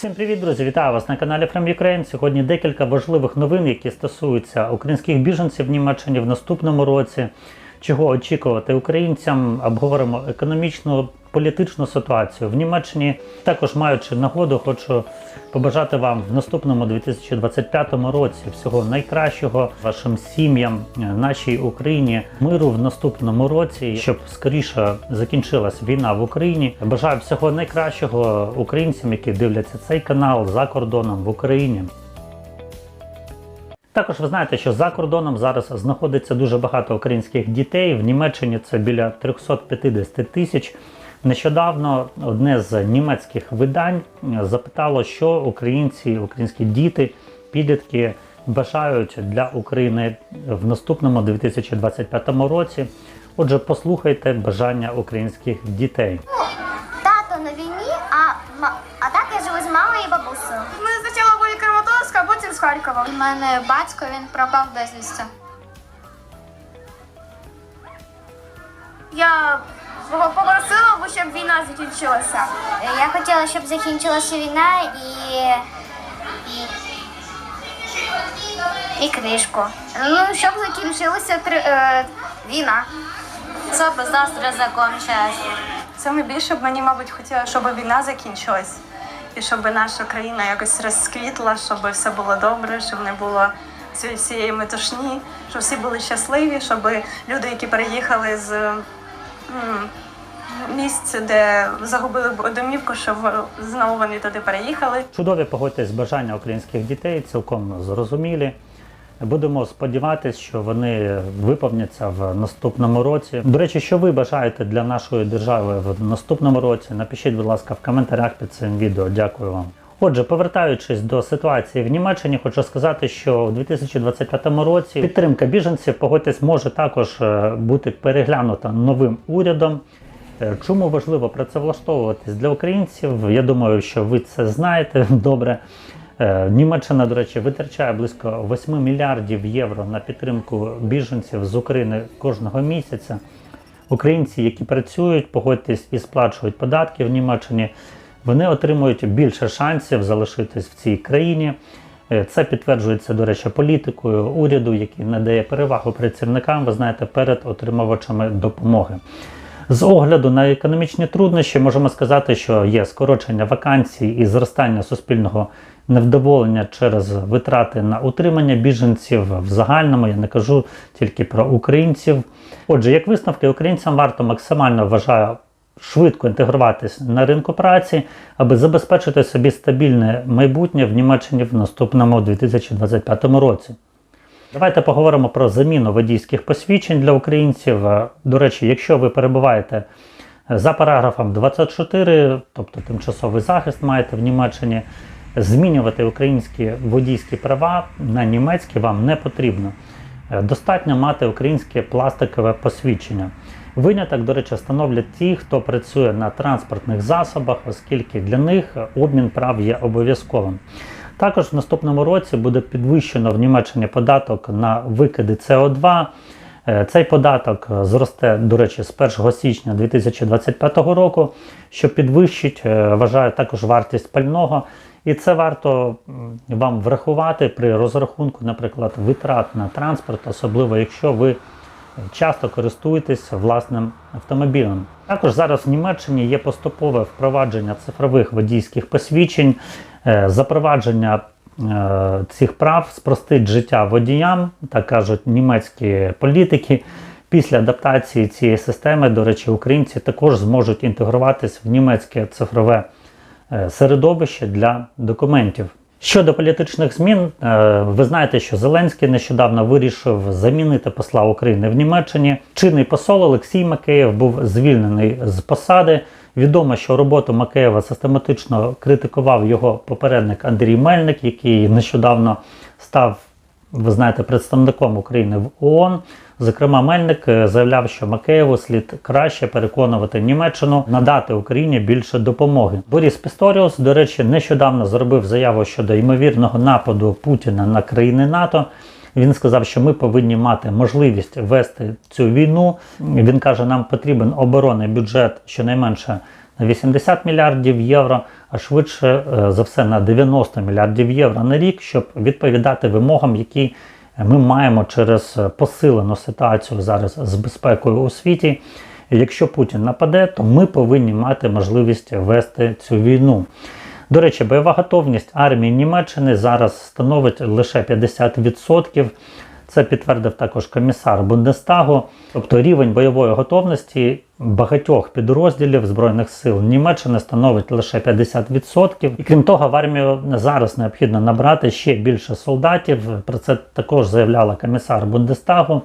Всім привіт, друзі! Вітаю вас на каналі From Ukraine. Сьогодні декілька важливих новин, які стосуються українських біженців в Німеччині в наступному році. Чого очікувати українцям? Обговоримо економічну, політичну ситуацію в Німеччині. Також маючи нагоду, хочу побажати вам в наступному 2025 році всього найкращого вашим сім'ям, нашій Україні, миру в наступному році, щоб скоріше закінчилась війна в Україні. Бажаю всього найкращого українцям, які дивляться цей канал за кордоном в Україні. Також ви знаєте, що за кордоном зараз знаходиться дуже багато українських дітей. В Німеччині це біля 350 тисяч. Нещодавно одне з німецьких видань запитало, що українці, українські діти, підлітки бажають для України в наступному 2025 році. Отже, послухайте бажання українських дітей. Харкова. У мене батько він пропав безвісти. Я попросила, б, щоб війна закінчилася. Я хотіла, щоб закінчилася війна і. і. і книжку. Ну, щоб закінчилася три- е, війна. Щоб завтра закінчилась. Саме більше б мені, мабуть, хотіла, щоб війна закінчилась. І щоб наша країна якось розквітла, щоб все було добре, щоб не було всієї метушні, щоб всі були щасливі, щоб люди, які переїхали з місць, де загубили домівку, щоб знову вони туди переїхали. Чудові погодьтесь бажання українських дітей, цілком зрозумілі. Будемо сподіватися, що вони виповняться в наступному році. До речі, що ви бажаєте для нашої держави в наступному році? Напишіть, будь ласка, в коментарях під цим відео. Дякую вам. Отже, повертаючись до ситуації в Німеччині, хочу сказати, що у 2025 році підтримка біженців, погодьтесь, може також е, бути переглянута новим урядом. Е, Чому важливо працевлаштовуватись для українців? Я думаю, що ви це знаєте добре. Е, Німеччина, до речі, витрачає близько 8 мільярдів євро на підтримку біженців з України кожного місяця. Українці, які працюють, погодьтесь і сплачують податки в Німеччині, вони отримують більше шансів залишитись в цій країні. Е, Це підтверджується, до речі, політикою уряду, який надає перевагу працівникам, ви знаєте, перед отримувачами допомоги. З огляду на економічні труднощі можемо сказати, що є скорочення вакансій і зростання суспільного невдоволення через витрати на утримання біженців в загальному. Я не кажу тільки про українців. Отже, як висновки, українцям варто максимально вважаю швидко інтегруватись на ринку праці, аби забезпечити собі стабільне майбутнє в Німеччині в наступному 2025 році. Давайте поговоримо про заміну водійських посвідчень для українців. Е, До речі, якщо ви перебуваєте за параграфом 24, тобто тимчасовий захист маєте в Німеччині, змінювати українські водійські права на німецькі вам не потрібно. Е, Достатньо мати українське пластикове посвідчення. Виняток, до речі, становлять ті, хто працює на транспортних засобах, оскільки для них обмін прав є обов'язковим. Також в наступному році буде підвищено в Німеччині податок на викиди СО2. Е, Цей податок зросте, до речі, з 1 січня 2025 року, що підвищить, е, вважаю, також вартість пального. І це варто вам врахувати при розрахунку, наприклад, витрат на транспорт, особливо якщо ви часто користуєтесь власним автомобілем. Також зараз в Німеччині є поступове впровадження цифрових водійських посвідчень, Е, запровадження е, цих прав спростить життя водіям, так кажуть німецькі політики. Після адаптації цієї системи, до речі, українці також зможуть інтегруватись в німецьке цифрове е, середовище для документів. Щодо політичних змін, е, ви знаєте, що Зеленський нещодавно вирішив замінити посла України в Німеччині. Чинний посол Олексій Макеєв був звільнений з посади. Відомо, що роботу Макеєва систематично критикував його попередник Андрій Мельник, який нещодавно став, ви знаєте, представником України в ООН. Зокрема, Мельник е, заявляв, що Макеєву слід краще переконувати Німеччину надати Україні більше допомоги. Борис Пісторіус, до речі, нещодавно зробив заяву щодо ймовірного нападу Путіна на країни НАТО. Він сказав, що ми повинні мати можливість вести цю війну. Він каже, нам потрібен оборонний бюджет щонайменше на 80 мільярдів євро, а швидше е, за все на 90 мільярдів євро на рік, щоб відповідати вимогам, які ми маємо через посилену ситуацію зараз з безпекою у світі. Якщо Путін нападе, то ми повинні мати можливість вести цю війну. До речі, бойова готовність армії Німеччини зараз становить лише 50%. Це підтвердив також комісар Бундестагу. Тобто рівень бойової готовності багатьох підрозділів Збройних сил Німеччини становить лише 50%. І крім того, в армію зараз необхідно набрати ще більше солдатів. Про це також заявляла комісар Бундестагу.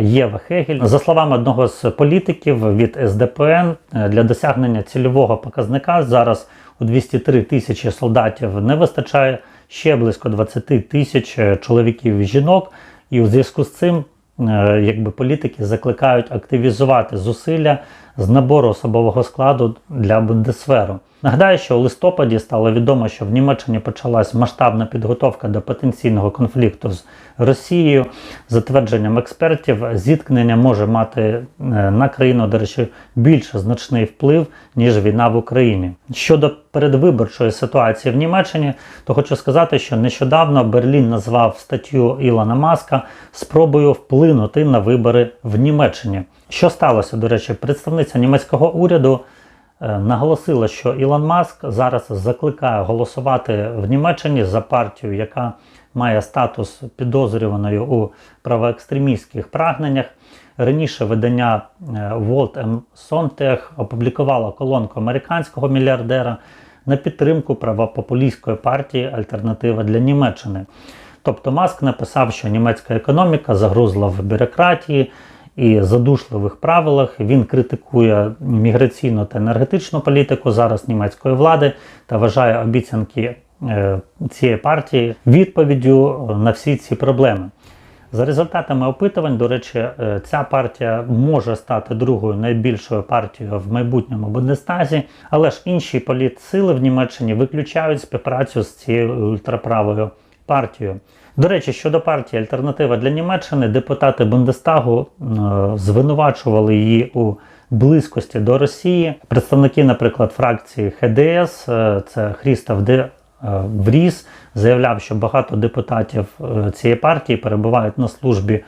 Єва Хегель. За словами одного з політиків від СДПН, для досягнення цільового показника зараз у 203 тисячі солдатів не вистачає ще близько 20 тисяч чоловіків і жінок. І у зв'язку з цим е, якби політики закликають активізувати зусилля з набору особового складу для Бундесверу. Нагадаю, що у листопаді стало відомо, що в Німеччині почалась масштабна підготовка до потенційного конфлікту з Росією. За твердженням експертів, зіткнення може мати е, на країну, до речі, більш значний вплив, ніж війна в Україні. Щодо передвиборчої ситуації в Німеччині, то хочу сказати, що нещодавно Берлін назвав статтю Ілона Маска спробою вплинути на вибори в Німеччині. Що сталося, до речі, представниця німецького уряду наголосила, що Ілон Маск зараз закликає голосувати в Німеччині за партію, яка має статус підозрюваної у правоекстремістських прагненнях. Раніше видання е, World M. Sontech опублікувало колонку американського мільярдера на підтримку правопопулістської партії Альтернатива для Німеччини. Тобто Маск написав, що німецька економіка загрузла в бюрократії і задушливих правилах. Він критикує міграційну та енергетичну політику зараз німецької влади та вважає обіцянки е, цієї партії відповіддю на всі ці проблеми. За результатами опитувань, до речі, е, ця партія може стати другою найбільшою партією в майбутньому Бундестазі, але ж інші політсили в Німеччині виключають співпрацю з цією ультраправою партією. До речі, щодо партії Альтернатива для Німеччини, депутати Бундестагу е, звинувачували її у близькості до Росії. Представники, наприклад, фракції ХДС, е, це Хрістав Де е, Вріс, заявляв, що багато депутатів цієї партії перебувають на службі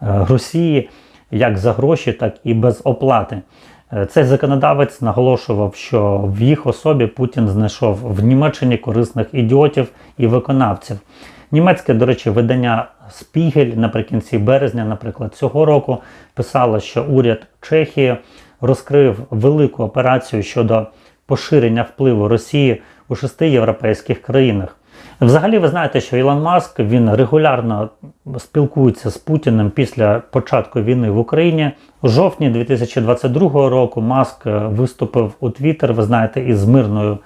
Росії як за гроші, так і без оплати. Е, Цей законодавець наголошував, що в їх особі Путін знайшов в Німеччині корисних ідіотів і виконавців. Німецьке, до речі, видання Спігель наприкінці березня, наприклад, цього року писало, що уряд Чехії розкрив велику операцію щодо поширення впливу Росії у шести європейських країнах. Взагалі, ви знаєте, що Ілон Маск він регулярно спілкується з Путіним після початку війни в Україні. У жовтні 2022 року Маск е, виступив у Твіттер, ви знаєте, із мирною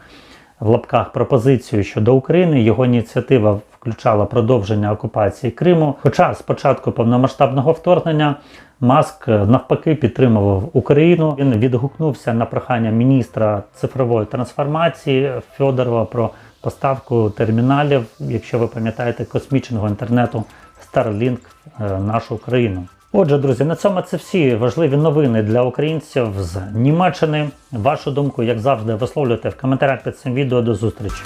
в лапках пропозицією щодо України. Його ініціатива включала продовження окупації Криму. Хоча з початку повномасштабного вторгнення Маск е, навпаки підтримував Україну. Він відгукнувся на прохання міністра цифрової трансформації Федорова про поставку терміналів, якщо ви пам'ятаєте, космічного інтернету Starlink е, в нашу країну. Отже, друзі, на цьому це всі важливі новини для українців з Німеччини. Вашу думку, як завжди, висловлюйте в коментарях під цим відео. До зустрічі.